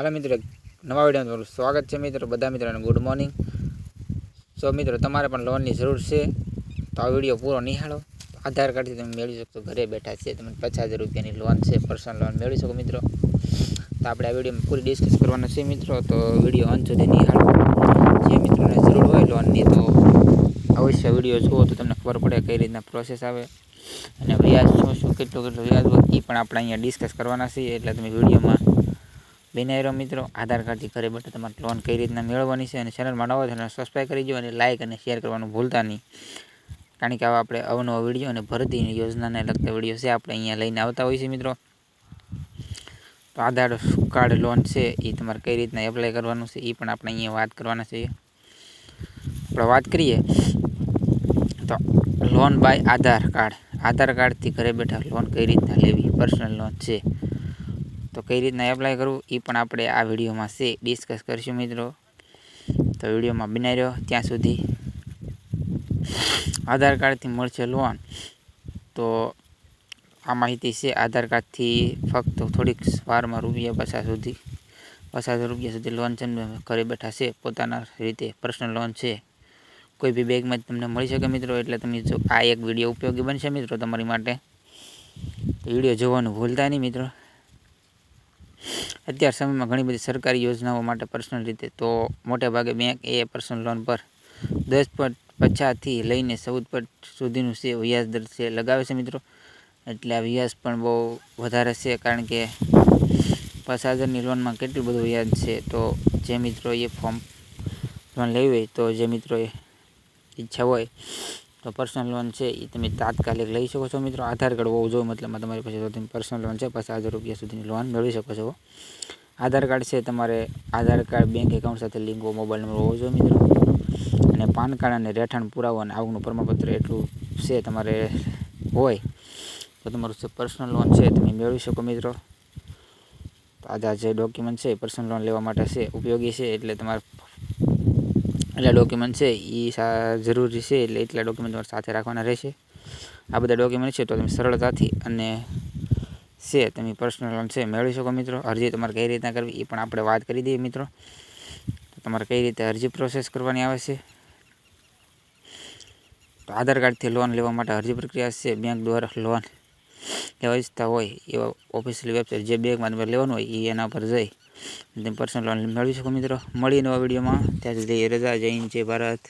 હાલો મિત્રો નવા તમારું સ્વાગત છે મિત્રો. બધા મિત્રોને ગુડ મોર્નિંગ સો મિત્રો, તમારે પણ લોનની જરૂર છે. તો આ વીડિયો પૂરો નિહાળો. આધાર કાર્ડથી તમે મેળવી શકશો. ઘરે બેઠા છે. તમે પચાસ રૂપિયાની લોન છે. પર્સનલ લોન મેળવી શકો મિત્રો. તો આપણે આ વિડીયોમાં પૂરી ડિસ્કસ કરવાના છે મિત્રો. તો વીડિયો અંત સુધી નિહાળો. જે મિત્રોને જરૂર હોય લોનની તો અવશ્ય વીડિયો જુઓ તો તમને ખબર પડે કઈ રીતના પ્રોસેસ આવે. અને વ્યાજ શું શું, કેટલું કેટલું વ્યાજ હોય એ પણ આપણે અહીંયા ડિસ્કસ કરવાના છીએ. એટલે તમે વિડીયોમાં બિનાઈ રહો મિત્રો, આધાર કાર્ડથી ઘરે બેઠા તમારે લોન કઈ રીતના મેળવવાની છે અને ચેનલમાં નવો છે સબસ્ક્રાઈબ કરી અને લાઇક અને શેર કરવાનું ભૂલતા નહીં. કારણ કે આવા આપણે અવનવો વીડિયો અને ભરતી યોજનાને લગતા વીડિયો છે, આપણે અહીંયા લઈને આવતા હોઈએ છીએ મિત્રો. તો આધાર કાર્ડ લોન છે એ તમારે કઈ રીતના એપ્લાય કરવાનું છે એ પણ આપણે અહીંયા વાત કરવાના છીએ. આપણે વાત કરીએ તો loan by Aadhaar card. Aadhaar કાર્ડથી ઘરે બેઠા લોન કઈ રીતના લેવી? પર્સનલ લોન છે. તો કઈ રીતના એપ્લાય કરવું એ પણ આપણે આ વિડીયોમાં છે ડિસ્કસ કરીશું મિત્રો. તો વિડીયોમાં બનાવી રહ્યો ત્યાં સુધી. આધાર કાર્ડથી મળશે લોન તો આ માહિતી છે, આધાર કાર્ડથી ફક્ત થોડીક વારમાં રૂપિયા પચાસ સુધી, પચાસ રૂપિયા સુધી લોન છે ઘરે બેઠા છે, પોતાના રીતે પર્સનલ લોન છે. કોઈ બી બેંકમાં તમને મળી શકે મિત્રો, એટલે તમે જો આ એક વીડિયો ઉપયોગી બનશે મિત્રો તમારી માટે. વીડિયો જોવાનું ભૂલતા નહીં મિત્રો. અત્યાર સમયમાં ઘણી બધી સરકારી યોજનાઓ માટે પર્સનલ રીતે તો મોટે ભાગે બેંક એ પર્સનલ લોન પર દસ પોઈન્ટ પચાસથી લઈને ચૌદ પોઈન્ટ સુધીનું છે વ્યાજ દર છે લગાવે છે મિત્રો. એટલે આ વ્યાજ પણ બહુ વધારે છે કારણ કે પાંચ હજારની લોનમાં કેટલું બધું વ્યાજ છે તો જે મિત્રો એ ફોર્મ લોન લેવી હોય તો જે મિત્રોએ ઈચ્છા હોય તો પર્સનલ લોન છે એ તમે તાત્કાલિક લઈ શકો છો મિત્રો. આધાર કાર્ડ હોવું જોઈએ મતલબમાં તમારી પાસે સૌથી પર્સનલ લોન છે પચાસ હજાર રૂપિયા સુધીની લોન મેળવી શકો છો. આધાર કાર્ડ છે, તમારે આધાર કાર્ડ બેંક એકાઉન્ટ સાથે લિંક મોબાઈલ નંબર હોવો જોઈએ મિત્રો. અને પાન કાર્ડ અને રહેઠાણ પુરાવો અને આવકનું પ્રમાણપત્ર એટલું છે તમારે હોય, તો તમારું જે પર્સનલ લોન છે, તમે મેળવી શકો મિત્રો. તો આધાર જે ડોક્યુમેન્ટ છે પર્સનલ લોન લેવા માટે છે, ઉપયોગી છે, એટલે તમારે એટલા ડોક્યુમેન્ટ છે એ જરૂરી છે, એટલે એટલા ડોક્યુમેન્ટ તમારે સાથે રાખવાના રહેશે. આ બધા ડોક્યુમેન્ટ છે, તો તમે સરળતાથી અને છે, તમે પર્સનલ લોન છે, મેળવી શકો મિત્રો. અરજી તમારે કઈ રીતના કરવી એ પણ આપણે વાત કરી દઈએ મિત્રો. તમારે કઈ રીતે અરજી પ્રોસેસ કરવાની આવે છે? તો આધાર કાર્ડથી લોન લેવા માટે અરજી પ્રક્રિયા છે બેંક દ્વારા લોન લેવા ઈચ્છતા હોય એવા ઓફિશિયલ વેબસાઇટ જે બેંકમાં તમારે લેવાનું હોય એ એના પર જઈ તમે પર્સનલ લોન મેળવી શકો મિત્રો. મળીએ નવા વિડીયોમાં. ત્યાં સુધી રજા, જય જય ભારત.